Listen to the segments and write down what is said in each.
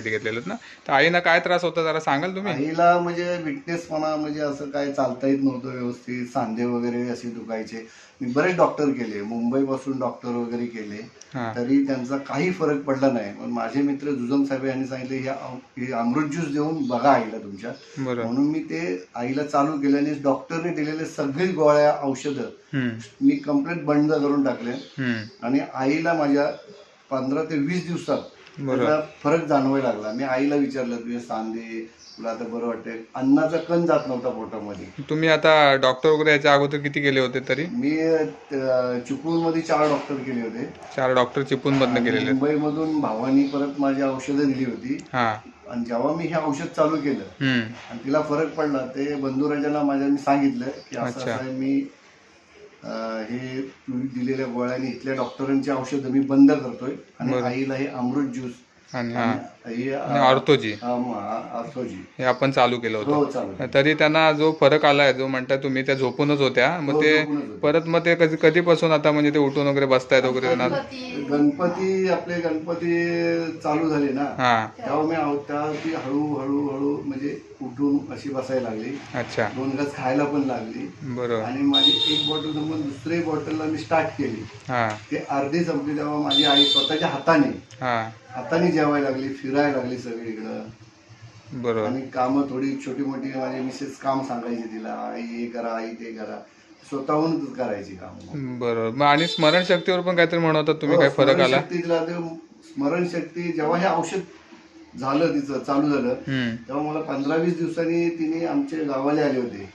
घेतलेलं ना? तर आईना काय त्रास होता जरा सांगाल तुम्ही? आईला म्हणजे विटनेसपणा म्हणजे असं काय चालता येत नव्हतं व्यवस्थित. सांधे वगैरे असे दुखायचे. मी बरेच डॉक्टर केले. मुंबईपासून डॉक्टर वगैरे केले. तरी त्यांचा काही फरक पडला नाही. पण माझे मित्र जुजम साहेब यांनी सांगितले हे अम- अमृत ज्यूस देऊन बघा आईला तुमच्या. म्हणून मी ते आईला चालू केल्याने डॉक्टरने दिलेले सगळी गोळ्या औषधं मी कंप्लीट बंद करून टाकले. आणि आईला माझ्या पंधरा ते वीस दिवसात त्याचा फरक जाणवायला लागला. मी आईला विचारलं तुझे सांधे तुला आता बरं वाटतंय अन्नाचा कण जात नव्हता पोटामध्ये. तुम्ही आता डॉक्टर वगैरे याच्या अगोदर किती गेले होते तरी? मी चिपळूणमध्ये चार डॉक्टर केले होते. चार डॉक्टर चिपून मधनं गेलेले मुंबईमधून भावानी परत माझी औषधं दिली होती. आणि जेव्हा मी हे औषध चालू केलं आणि तिला फरक पडला ते बंधुराजाला माझ्या मी सांगितलं की असं मी हे तुम्ही दिलेल्या गोळ्याने इथल्या डॉक्टरांची औषधं मी बंद करतोय आणि. आईला हे अमृत ज्यूस आणि हा हे ऑर्थोजी. हे आपण चालू केलं होतं. हो चालू तरी त्यांना जो फरक आलाय जो म्हणताय तुम्ही त्या झोपूनच होत्या. मग हो, ते झोपूनच होत्या. परत मग ते कधी कधीपासून आता म्हणजे ते उठून वगैरे बसतायत वगैरे त्यांना गणपती आपले गणपती चालू झाले ना हा. तेव्हा मी आव- तेव्हा ती हळू हळू हळू म्हणजे उठून अशी बसायला लागली. अच्छा. दोन गज खायला पण लागली. बरोबर. आणि माझी एक बॉटल संपून दुसरी बॉटलला मी स्टार्ट केली. हा. ते अर्धी संपली तेव्हा माझी आई स्वतःच्या हाताने हा. हाताने जेवायला लागली फिरायला लागली सगळीकडं. बरोबर. आणि कामं थोडी छोटी मोठी माझी मिसेस काम सांगायची तिला आई हे करा आई ते करा. स्वतःहूनच करायची काम. बरोबर. मग आणि स्मरणशक्तीवर पण काहीतरी म्हणत होता तुम्ही काय फरक आला? तिला ते स्मरणशक्ती जेव्हा हे औषध झालं तिचं चालू झालं तेव्हा मला पंधरा वीस दिवसांनी तिने आमचे गावाले आले होते.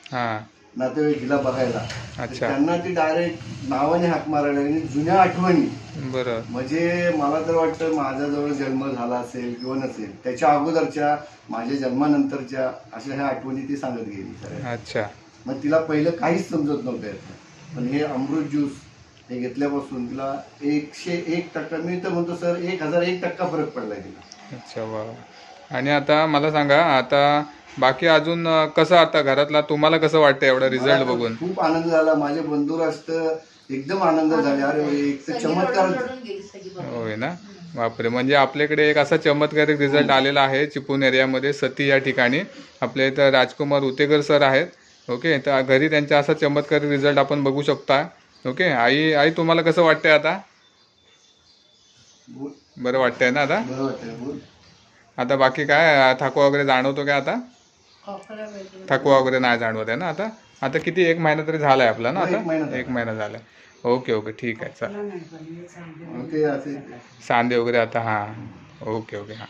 नातेवाईक हिला बघायला. अच्छा. त्यांना ती डायरेक्ट नावाने हाक मारायला लागली. जुन्या आठवणी. बरोबर म्हणजे मला तर वाटतं माझ्याजवळ जन्म झाला असेल किंवा नसेल त्याच्या अगोदरच्या माझ्या जन्मानंतरच्या अशा ह्या आठवणी ती सांगत गेली. अच्छा. मग तिला पहिलं काहीच समजत नव्हतं यातलं. पण हे अमृत ज्यूस हे घेतल्यापासून तिला एकशे एक टक्का मी तर म्हणतो सर एक हजार एक टक्का फरक पडलाय तिला. अच्छा वा आणि आता मला सांगा आता बाकी अजून कसं आता घरातला तुम्हाला कसं वाटतं एवढा रिझल्ट बघून? खूप आनंद झाला. माझे बंधू राष्ट्र एकदम आनंद झाले. अरे वा, एक चमत्कार. होय ना? बापरे म्हणजे आपल्याकडे एक असा चमत्कारिक रिझल्ट आलेला आहे चिपळूण एरियामध्ये सती या ठिकाणी. आपल्या इथं राजकुमार उतेकर सर आहेत ओके? तर घरी त्यांचा असा चमत्कारिक रिझल्ट आपण बघू शकता ओके? आई आई तुम्हाला कसं वाटतंय आता. बरं वाटतंय ना आता? बरं वाटतंय बोल. आता बाकी काय थकवा वगैरे जाणवतो काय आता? थकवा वगैरे नाही जाणवत आहे ना आता? आता किती एक महिना तरी झालाय आपला ना हो, एक आता? महिना झाला. एक महिना झालाय. ओके ओके ठीक आहे चल. ओके असे. सांधे वगैरे आता हां. ओके ओके हां.